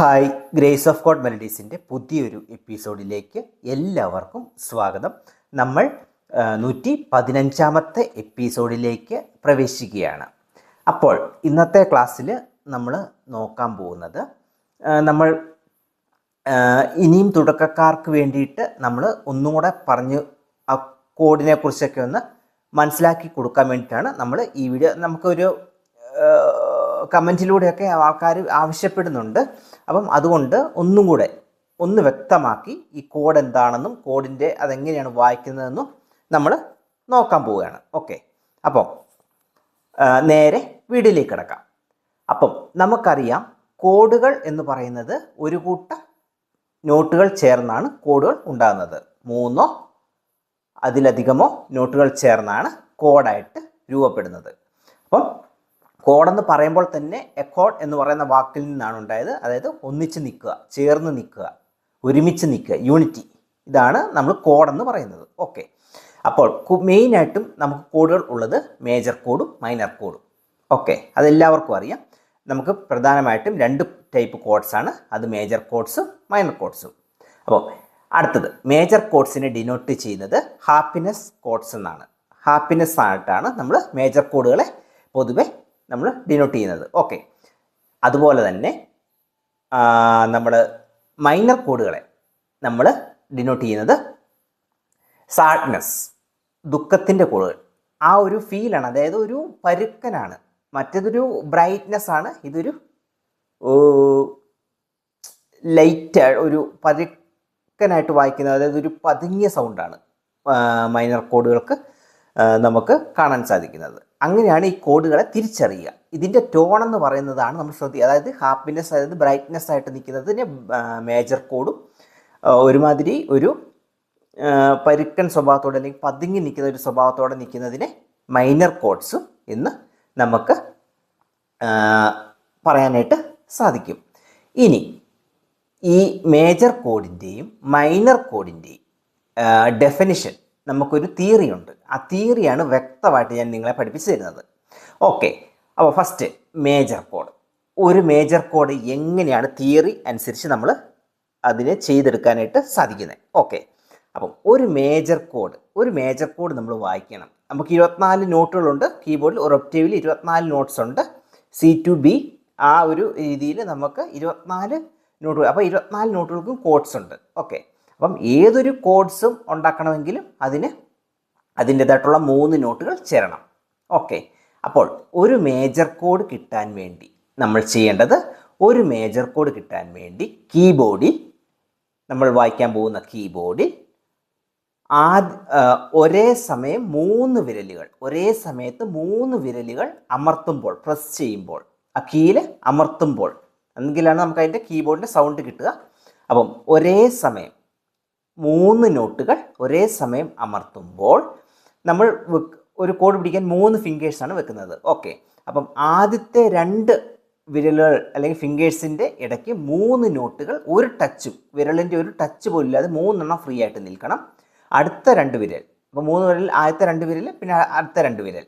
Hi grace of God മെലഡീസിന്റെ പുതിയൊരു എപ്പിസോഡിലേക്ക് എല്ലാവർക്കും സ്വാഗതം. നമ്മൾ നൂറ്റി പതിനഞ്ചാമത്തെ എപ്പിസോഡിലേക്ക് പ്രവേശിക്കുകയാണ്. അപ്പോൾ ഇന്നത്തെ ക്ലാസ്സിൽ നമ്മൾ നോക്കാൻ പോകുന്നത് നമ്മൾ ഇനിയും തുടക്കക്കാർക്ക് വേണ്ടിയിട്ട് നമ്മൾ ഒന്നും കൂടെ പറഞ്ഞ് ആ കോഡിനെ കുറിച്ചൊക്കെ ഒന്ന് മനസ്സിലാക്കി കൊടുക്കാൻ വേണ്ടിയിട്ടാണ് നമ്മൾ ഈ വീഡിയോ നമുക്കൊരു കമന്റിലൂടെയൊക്കെ ആൾക്കാർ ആവശ്യപ്പെടുന്നുണ്ട്. അപ്പം അതുകൊണ്ട് ഒന്നും കൂടെ ഒന്ന് വ്യക്തമാക്കി ഈ കോഡ് എന്താണെന്നും കോഡിന്റെ അതെങ്ങനെയാണ് വായിക്കുന്നതെന്നും നമ്മൾ നോക്കാൻ പോവുകയാണ്. ഓക്കെ. അപ്പം നേരെ വീഡിയോയിലേക്ക് കിടക്കാം. അപ്പം നമുക്കറിയാം കോഡുകൾ എന്ന് പറയുന്നത് ഒരു കൂട്ട നോട്ടുകൾ ചേർന്നാണ് കോഡുകൾ ഉണ്ടാകുന്നത്. മൂന്നോ അതിലധികമോ നോട്ടുകൾ ചേർന്നാണ് കോഡായിട്ട് രൂപപ്പെടുന്നത്. അപ്പം കോഡെന്ന് പറയുമ്പോൾ തന്നെ എക്കോഡ് എന്ന് പറയുന്ന വാക്കിൽ നിന്നാണ് ഉണ്ടായത്. അതായത് ഒന്നിച്ച് നിൽക്കുക ചേർന്ന് നിൽക്കുക ഒരുമിച്ച് നിൽക്കുക യൂണിറ്റി ഇതാണ് നമ്മൾ കോഡെന്ന് പറയുന്നത്. ഓക്കെ അപ്പോൾ മെയിനായിട്ടും നമുക്ക് കോഡുകൾ ഉള്ളത് മേജർ കോഡും മൈനർ കോഡും ഓക്കെ അതെല്ലാവർക്കും അറിയാം. നമുക്ക് പ്രധാനമായിട്ടും രണ്ട് ടൈപ്പ് കോഡ്സാണ് അത് മേജർ കോഡ്സും മൈനർ കോഡ്സും അപ്പോൾ അടുത്തത് മേജർ കോഡ്സിനെ ഡിനോട്ട് ചെയ്യുന്നത് ഹാപ്പിനെസ് കോഡ്സ് എന്നാണ്. ഹാപ്പിനെസ് ആയിട്ടാണ് നമ്മൾ മേജർ കോഡുകളെ പൊതുവെ നമ്മൾ ഡിനോട്ട് ചെയ്യുന്നത്. ഓക്കെ അതുപോലെ തന്നെ നമ്മൾ മൈനർ കോഡുകളെ നമ്മൾ ഡിനോട്ട് ചെയ്യുന്നത് സാഡ്നെസ് ദുഃഖത്തിന്റെ കോഡുകൾ. ആ ഒരു ഫീലാണ് അതായത് ഒരു പരുക്കനാണ്. മറ്റേതൊരു ബ്രൈറ്റ്നെസ് ആണ്. ഇതൊരു ലൈറ്റ് ഒരു പരുക്കനായിട്ട് വായിക്കുന്നത്. അതായത് ഒരു പതുങ്ങിയ സൗണ്ടാണ് മൈനർ കോഡുകൾക്ക് നമുക്ക് കാണാൻ സാധിക്കുന്നത്. അങ്ങനെയാണ് ഈ കോഡുകളെ തിരിച്ചറിയുക. ഇതിന്റെ ടോൺ എന്ന് പറയുന്നതാണ് നമ്മൾ ശ്രദ്ധിക്കുക. അതായത് ഹാപ്പിനെസ് അതായത് ബ്രൈറ്റ്നെസ് ആയിട്ട് നിൽക്കുന്നതിന് മേജർ കോഡും ഒരുമാതിരി ഒരു പരുക്കൻ സ്വഭാവത്തോടെ അല്ലെങ്കിൽ പതുങ്ങി നിൽക്കുന്ന ഒരു സ്വഭാവത്തോടെ നിൽക്കുന്നതിനെ മൈനർ കോഡ്സും എന്ന് നമുക്ക് പറയാനായിട്ട് സാധിക്കും. ഇനി ഈ മേജർ കോഡിന്റെയും മൈനർ കോഡിന്റെയും ഡെഫിനിഷൻ നമുക്കൊരു തിയറി ഉണ്ട്. ആ തിയറിയാണ് വ്യക്തമായിട്ട് ഞാൻ നിങ്ങളെ പഠിപ്പിച്ചു തരുന്നത്. ഓക്കെ അപ്പോൾ ഫസ്റ്റ് മേജർ കോഡ് ഒരു മേജർ കോഡ് എങ്ങനെയാണ് തിയറി അനുസരിച്ച് നമ്മൾ അതിനെ ചെയ്തെടുക്കാനായിട്ട് സാധിക്കുന്നത് ഓക്കെ അപ്പം ഒരു മേജർ കോഡ് ഒരു മേജർ കോഡ് നമ്മൾ വായിക്കണം. നമുക്ക് ഇരുപത്തിനാല് നോട്ടുകളുണ്ട്. കീബോർഡിൽ ഒരു ഒപ്റ്റീവിൽ ഇരുപത്തിനാല് നോട്ട്സ് ഉണ്ട്. സി ടു ബി ആ ഒരു രീതിയിൽ നമുക്ക് ഇരുപത്തിനാല് നോട്ടുകൾ അപ്പോൾ ഇരുപത്തിനാല് നോട്ടുകൾക്കും കോഡ്സ് ഉണ്ട്. ഓക്കെ അപ്പം ഏതൊരു കോഡ്സും ഉണ്ടാക്കണമെങ്കിലും അതിന് അതിന്റെതായിട്ടുള്ള മൂന്ന് നോട്ടുകൾ ചേരണം. ഓക്കെ അപ്പോൾ ഒരു മേജർ കോഡ് കിട്ടാൻ വേണ്ടി നമ്മൾ ചെയ്യേണ്ടത് ഒരു മേജർ കോഡ് കിട്ടാൻ വേണ്ടി കീബോർഡിൽ നമ്മൾ വായിക്കാൻ പോകുന്ന കീബോർഡിൽ ആദ്യ ഒരേ സമയം മൂന്ന് വിരലുകൾ ഒരേ സമയത്ത് മൂന്ന് വിരലുകൾ അമർത്തുമ്പോൾ പ്രസ് ചെയ്യുമ്പോൾ ആ കീയിൽ അമർത്തുമ്പോൾ എങ്കിലാണ് നമുക്ക് അതിന്റെ കീബോർഡിന്റെ സൗണ്ട് കിട്ടുക? അപ്പം ഒരേ സമയം മൂന്ന് നോട്ടുകൾ ഒരേ സമയം അമർത്തുമ്പോൾ നമ്മൾ ഒരു കോഡ് പിടിക്കാൻ മൂന്ന് ഫിംഗേഴ്സാണ് വെക്കുന്നത്. ഓക്കെ അപ്പം ആദ്യത്തെ രണ്ട് വിരലുകൾ അല്ലെങ്കിൽ ഫിംഗേഴ്സിന്റെ ഇടയ്ക്ക് മൂന്ന് നോട്ടുകൾ ഒരു ടച്ചും വിരലിന്റെ ഒരു ടച്ച് പോലും ഇല്ലാതെ മൂന്നെണ്ണം ഫ്രീ ആയിട്ട് നിൽക്കണം. അടുത്ത രണ്ട് വിരൽ. അപ്പോൾ മൂന്ന് വിരൽ ആദ്യത്തെ രണ്ട് വിരൽ പിന്നെ അടുത്ത രണ്ട് വിരൽ.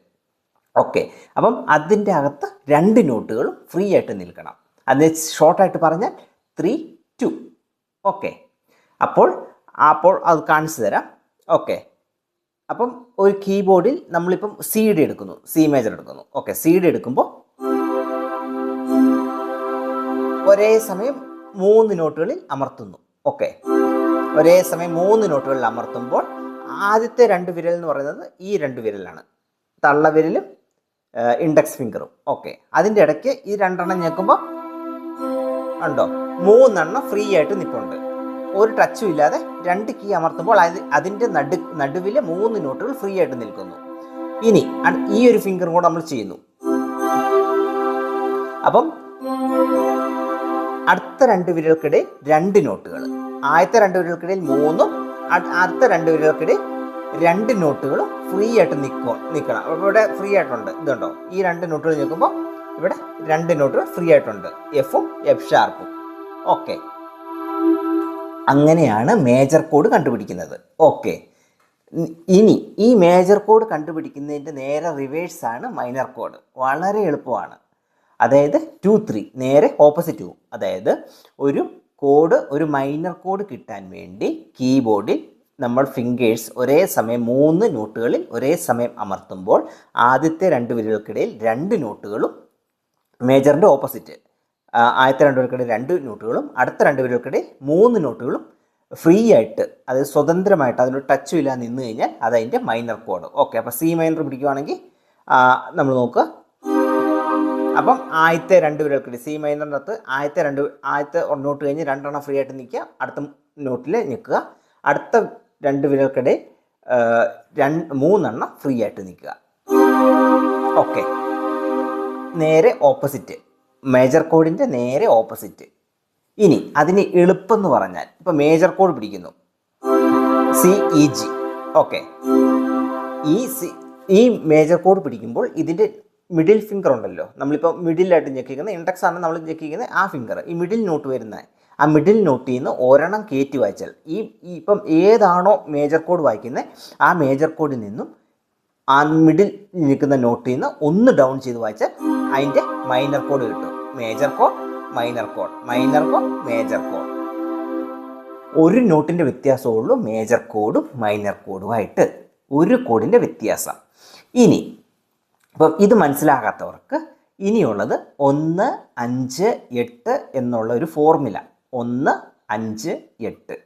ഓക്കെ അപ്പം അതിന്റെ അകത്ത് രണ്ട് നോട്ടുകളും ഫ്രീ ആയിട്ട് നിൽക്കണം. അതിന് ഷോർട്ടായിട്ട് പറഞ്ഞാൽ ത്രീ ടു ഓക്കെ അപ്പോൾ അപ്പോൾ അത് കാണിച്ചു തരാം. ഓക്കെ അപ്പം ഒരു കീബോർഡിൽ നമ്മളിപ്പം സി ഡി എടുക്കുന്നു. സി മേജർ എടുക്കുന്നു. ഓക്കെ സി ഡി എടുക്കുമ്പോൾ ഒരേ സമയം മൂന്ന് നോട്ടുകളിൽ അമർത്തുന്നു. ഓക്കെ ഒരേ സമയം മൂന്ന് നോട്ടുകളിൽ അമർത്തുമ്പോൾ ആദ്യത്തെ രണ്ട് വിരൽ എന്ന് പറയുന്നത് ഈ രണ്ട് വിരലാണ്. തള്ളവിരലും ഇൻഡെക്സ് ഫിംഗറും ഓക്കെ അതിന്റെ ഇടയ്ക്ക് ഈ രണ്ടെണ്ണം ഞെക്കുമ്പോൾ ഉണ്ടോ? മൂന്നെണ്ണം ഫ്രീ ആയിട്ട് നിൽപ്പുണ്ട് ഒരു ടച്ചും ഇല്ലാതെ രണ്ട് കീ അമർത്തുമ്പോൾ അത് അതിന്റെ നടു നടുവിൽ മൂന്ന് നോട്ടുകൾ ഫ്രീ ആയിട്ട് നിൽക്കുന്നു. ഇനി ഈ ഒരു ഫിംഗർ കൂടെ നമ്മൾ ചെയ്യുന്നു. അപ്പം അടുത്ത രണ്ട് വിരൽക്കിടയിൽ രണ്ട് നോട്ടുകൾ ആദ്യത്തെ രണ്ട് വിരൽക്കിടയിൽ മൂന്നും അടുത്ത രണ്ട് വിരൽക്കിടയിൽ രണ്ട് നോട്ടുകളും ഫ്രീ ആയിട്ട് നിൽക്കും നിൽക്കണം ഇവിടെ ഫ്രീ ആയിട്ടുണ്ട്. ഇതുണ്ടോ? ഈ രണ്ട് നോട്ടുകൾ നിൽക്കുമ്പോൾ ഇവിടെ രണ്ട് നോട്ടുകൾ ഫ്രീ ആയിട്ടുണ്ട്. എഫും എഫ് ഷാർപ്പും ഓക്കെ അങ്ങനെയാണ് മേജർ കോഡ് കണ്ടുപിടിക്കുന്നത്. ഓക്കെ ഇനി ഈ മേജർ കോഡ് കണ്ടുപിടിക്കുന്നതിന്റെ നേരെ റിവേഴ്സ് ആണ് മൈനർ കോഡ് വളരെ എളുപ്പമാണ്. അതായത് ടു ത്രീ നേരെ ഓപ്പോസിറ്റ് പോവും അതായത് ഒരു കോഡ് ഒരു മൈനർ കോഡ് കിട്ടാൻ വേണ്ടി കീബോർഡിൽ നമ്മൾ ഫിംഗേഴ്സ് ഒരേ സമയം മൂന്ന് നോട്ടുകളിൽ ഒരേ സമയം അമർത്തുമ്പോൾ ആദ്യത്തെ രണ്ട് വിരലുകൾക്കിടയിൽ രണ്ട് നോട്ടുകളും മേജറിന്റെ ഓപ്പോസിറ്റ് ആദ്യത്തെ രണ്ട് വിരലുകൾക്കിടയിൽ രണ്ട് നോട്ടുകളും അടുത്ത രണ്ട് വിരലുകൾക്കിടയിൽ മൂന്ന് നോട്ടുകളും ഫ്രീ ആയിട്ട് അത് സ്വതന്ത്രമായിട്ട് അതിനൊരു ടച്ചും ഇല്ലാതെ നിന്ന് കഴിഞ്ഞാൽ അതതിന്റെ മൈനർ കോഡ് ഓക്കെ അപ്പോൾ സി മൈനർ പിടിക്കുവാണെങ്കിൽ നമ്മൾ നോക്കുക. അപ്പം ആദ്യത്തെ രണ്ട് വിരൽക്കിടയിൽ സി മൈനറിന്റെ അകത്ത് ആദ്യത്തെ രണ്ട് ആദ്യത്തെ നോട്ട് കഴിഞ്ഞ് രണ്ടെണ്ണം ഫ്രീ ആയിട്ട് നിൽക്കുക അടുത്ത നോട്ടിൽ നിൽക്കുക. അടുത്ത രണ്ട് വിരൽക്കിടയിൽ രണ്ട് മൂന്നെണ്ണം ഫ്രീ ആയിട്ട് നിൽക്കുക. ഓക്കെ നേരെ ഓപ്പോസിറ്റ് മേജർ കോഡിന്റെ നേരെ ഓപ്പോസിറ്റ് ഇനി അതിന് എളുപ്പം എന്ന് പറഞ്ഞാൽ ഇപ്പം മേജർ കോഡ് പിടിക്കുന്നു. സി ഇ ജി ഓക്കെ ഈ സി ഈ മേജർ കോഡ് പിടിക്കുമ്പോൾ ഇതിന്റെ മിഡിൽ ഫിംഗർ ഉണ്ടല്ലോ. നമ്മളിപ്പോൾ മിഡിലായിട്ട് ഞെക്കിക്കുന്ന ഇൻഡെക്സ് ആണ് നമ്മൾ ഞെക്കിക്കുന്നത് ആ ഫിംഗർ ഈ മിഡിൽ നോട്ട് വരുന്ന ആ മിഡിൽ നോട്ടിൽ നിന്ന് ഒരെണ്ണം കയറ്റി വായിച്ചാൽ ഈ ഇപ്പം ഏതാണോ മേജർ കോഡ് വായിക്കുന്നത് ആ മേജർ കോഡിൽ നിന്നും ആ മിഡിൽ നിൽക്കുന്ന നോട്ടിൽ നിന്ന് ഒന്ന് ഡൗൺ ചെയ്ത് വായിച്ചാൽ അതിന്റെ മൈനർ കോഡ് കിട്ടും. Major code minor code minor code major code ഒരു നോട്ടിന്റെ വ്യത്യാസമേ ഉള്ളൂ മേജർ കോഡും മൈനർ കോഡുമായിട്ട് ഒരു കോഡിന്റെ വ്യത്യാസം. ഇനി അപ്പം ഇത് മനസ്സിലാകാത്തവർക്ക് ഇനിയുള്ളത് ഒന്ന് അഞ്ച് എട്ട് എന്നുള്ള ഒരു ഫോർമുല ഒന്ന് അഞ്ച് എട്ട്.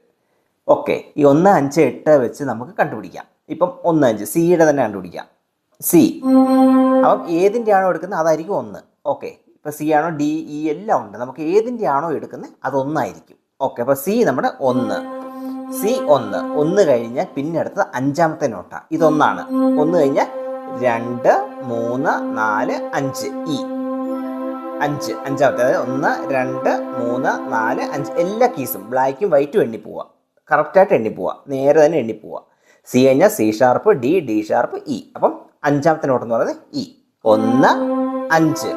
ഓക്കെ ഈ ഒന്ന് അഞ്ച് എട്ട് വെച്ച് നമുക്ക് കണ്ടുപിടിക്കാം. ഇപ്പം ഒന്ന് അഞ്ച് സിയുടെ തന്നെ കണ്ടുപിടിക്കാം. സി. അപ്പം ഏതിന്റെ ആണോ എടുക്കുന്നത്? അതായിരിക്കും ഒന്ന്. ഓക്കെ. ഇപ്പം സി ആണോ? ഡി ഇ എല്ലാം ഉണ്ട്. നമുക്ക് ഏതിന്റെ ആണോ എടുക്കുന്നത്? അതൊന്നായിരിക്കും. ഓക്കെ. അപ്പോൾ സി നമ്മുടെ ഒന്ന്. സി ഒന്ന്. ഒന്ന് കഴിഞ്ഞാൽ പിന്നെ അടുത്തത് അഞ്ചാമത്തെ നോട്ടാണ് ഇതൊന്നാണ്. ഒന്ന് കഴിഞ്ഞാൽ രണ്ട് മൂന്ന് നാല് അഞ്ച്. ഇ. അഞ്ച്. അഞ്ചാമത്തെ. അതായത് ഒന്ന് രണ്ട് മൂന്ന് നാല് അഞ്ച്. എല്ലാ കീസും ബ്ലാക്കും വൈറ്റും എണ്ണി പോവുക കറക്റ്റായിട്ട് എണ്ണി പോവുക നേരെ തന്നെ എണ്ണി പോവുക സി കഴിഞ്ഞാൽ C sharp D D sharp E. അപ്പം അഞ്ചാമത്തെ നോട്ട് എന്ന് പറയുന്നത് ഇ ഒന്ന് അഞ്ച്.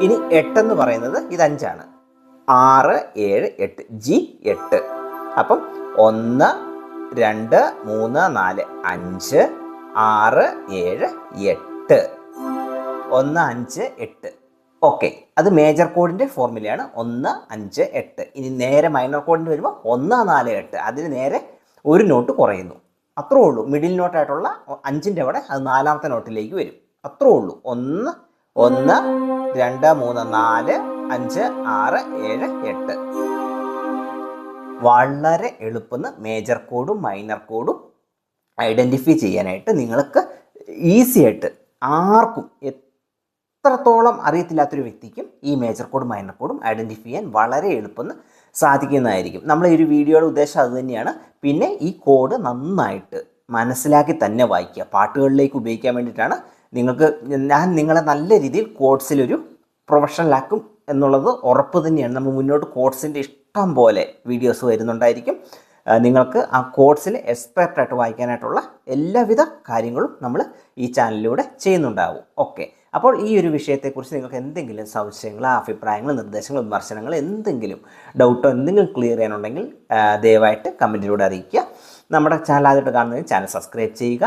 ഇനി എട്ടെന്ന് പറയുന്നത് ഇത് അഞ്ചാണ്. ആറ് ഏഴ് എട്ട്. ജി എട്ട്. അപ്പം ഒന്ന് രണ്ട് മൂന്ന് നാല് അഞ്ച് ആറ് ഏഴ് എട്ട്. ഒന്ന് അഞ്ച് എട്ട്. ഓക്കെ അത് മേജർ കോഡിന്റെ ഫോർമുലയാണ് ഒന്ന് അഞ്ച് എട്ട്. ഇനി നേരെ മൈനർ കോഡിന് വരുമ്പോൾ ഒന്ന് നാല് എട്ട്. അതിന് നേരെ ഒരു നോട്ട് കുറയുന്നു. അത്രേ ഉള്ളൂ. മിഡിൽ നോട്ടായിട്ടുള്ള അഞ്ചിന്റെ അവിടെ അത് നാലാമത്തെ നോട്ടിലേക്ക് വരും. അത്രേ ഉള്ളൂ. ഒന്ന് ഒന്ന് രണ്ട് മൂന്ന് നാല് അഞ്ച് ആറ് ഏഴ് എട്ട്. വളരെ എളുപ്പം മേജർ കോഡും മൈനർ കോഡും ഐഡന്റിഫൈ ചെയ്യാനായിട്ട് നിങ്ങൾക്ക് ഈസി ആയിട്ട് ആർക്കും എത്രത്തോളം അറിയത്തില്ലാത്തൊരു വ്യക്തിക്കും ഈ മേജർ കോഡും മൈനർ കോഡും ഐഡന്റിഫൈ ചെയ്യാൻ വളരെ എളുപ്പം സാധിക്കുന്നതായിരിക്കും. നമ്മൾ ഈ ഒരു വീഡിയോയുടെ ഉദ്ദേശം അതുതന്നെയാണ് പിന്നെ ഈ കോഡ് നന്നായിട്ട് മനസ്സിലാക്കി തന്നെ വായിക്കുക. പാട്ടുകളിലേക്ക് ഉപയോഗിക്കാൻ വേണ്ടിയിട്ടാണ് നിങ്ങൾക്ക് ഞാൻ നിങ്ങളെ നല്ല രീതിയിൽ കോഡ്സിലൊരു പ്രൊഫഷണലാക്കും എന്നുള്ളത് ഉറപ്പ് തന്നെയാണ്. നമ്മൾ മുന്നോട്ട് കോഡ്സിന്റെ ഇഷ്ടം പോലെ വീഡിയോസ് വരുന്നുണ്ടായിരിക്കും. നിങ്ങൾക്ക് ആ കോഡ്സിൽ എക്സ്പെർട്ടായിട്ട് വായിക്കാനായിട്ടുള്ള എല്ലാവിധ കാര്യങ്ങളും നമ്മൾ ഈ ചാനലിലൂടെ ചെയ്യുന്നുണ്ടാവും. ഓക്കെ അപ്പോൾ ഈ ഒരു വിഷയത്തെക്കുറിച്ച് നിങ്ങൾക്ക് എന്തെങ്കിലും സംശയങ്ങൾ അഭിപ്രായങ്ങൾ നിർദ്ദേശങ്ങൾ വിമർശനങ്ങൾ എന്തെങ്കിലും ഡൗട്ടോ എന്തെങ്കിലും ക്ലിയർ ചെയ്യാനുണ്ടെങ്കിൽ ദയവായിട്ട് കമന്റിലൂടെ അറിയിക്കുക. നമ്മുടെ ചാനൽ ആദ്യമായിട്ട് കാണുന്നതിന് ചാനൽ സബ്സ്ക്രൈബ് ചെയ്യുക.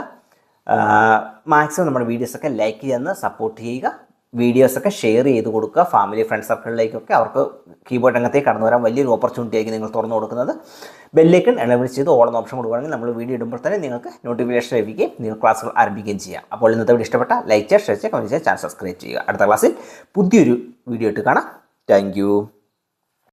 മാക്സിമം നമ്മുടെ വീഡിയോസൊക്കെ ലൈക്ക് ചെയ്യുന്ന സപ്പോർട്ട് ചെയ്യുക. വീഡിയോസൊക്കെ ഷെയർ ചെയ്ത് കൊടുക്കുക. ഫാമിലി ഫ്രണ്ട് സർക്കിളിലേക്കൊക്കെ അവർക്ക് കീബോർഡ് രംഗത്തേക്ക് കടന്നു വരാൻ വലിയൊരു ഓപ്പർച്യൂണിറ്റി ആയിരിക്കും നിങ്ങൾ തുറന്നു കൊടുക്കുന്നത്. ബെല്ലേക്കൺ എനബിൾ ചെയ്ത് ഓൺ ഓപ്ഷൻ കൊടുക്കുകയാണെങ്കിൽ നമ്മൾ വീഡിയോ ഇടുമ്പോൾ തന്നെ നിങ്ങൾക്ക് നോട്ടിഫിക്കേഷൻ ലഭിക്കുകയും നിങ്ങൾ ക്ലാസ്സുകൾ ആരംഭിക്കുകയും ചെയ്യാം. അപ്പോൾ ഇന്നത്തെ വീഡിയോ ഇഷ്ടപ്പെട്ട ലൈക്ക് ചെയ്യുക ഷെയർ ചെയ്യുക കമന്റ് ചെയ്യുക ചാനൽ സബ്സ്ക്രൈബ് ചെയ്യുക. അടുത്ത ക്ലാസ്സിൽ പുതിയൊരു വീഡിയോ ഇട്ട് കാണാം. താങ്ക്